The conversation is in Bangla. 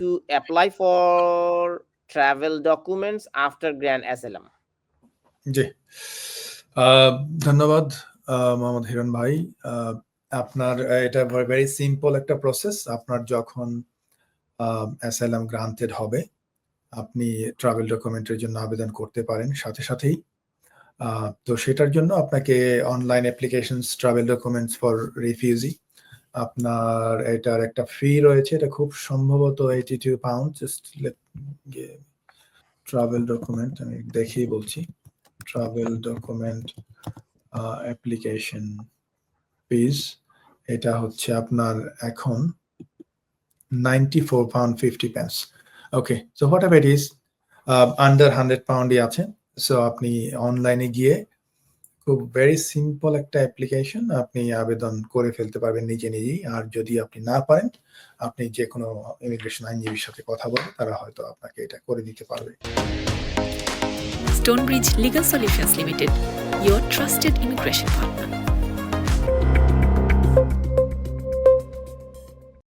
to apply for travel documents after Grand Asylum? জি। ধন্যবাদ মোহাম্মদ হিরণ ভাই। আপনার এটা ভেরি সিম্পল একটা প্রসেস আপনার যখন অ্যাসাইলাম গ্রান্টেড হবে, আপনি ট্রাভেল ডকুমেন্টের জন্য আবেদন করতে পারেন সাথে সাথেই। তো সেটার জন্য আপনাকে online application travel documents for refugee আপনার এটার একটা ফি রয়েছে, এটা খুব সম্ভবত eighty two pound just travel document আমি দেখেই বলছি। ট্রাভেল ডকুমেন্ট অ্যাপ্লিকেশন ফিজ এটা হচ্ছে আপনার এখন ninety four pound fifty pence okay so whatever it is under hundred পাউন্ডই আছে। সো আপনি অনলাইনে গিয়ে খুব ভেরি সিম্পল একটা অ্যাপ্লিকেশন আপনি আবেদন করে ফেলতে পারবেন নিজে নিজেই আর যদি আপনি না পারেন আপনি যে কোনো ইমিগ্রেশন আইনজীবীর সাথে কথা বলে তারা হয়তো আপনাকে এটা করে দিতে পারবে Stonebridge Legal Solutions Limited, your trusted immigration partner.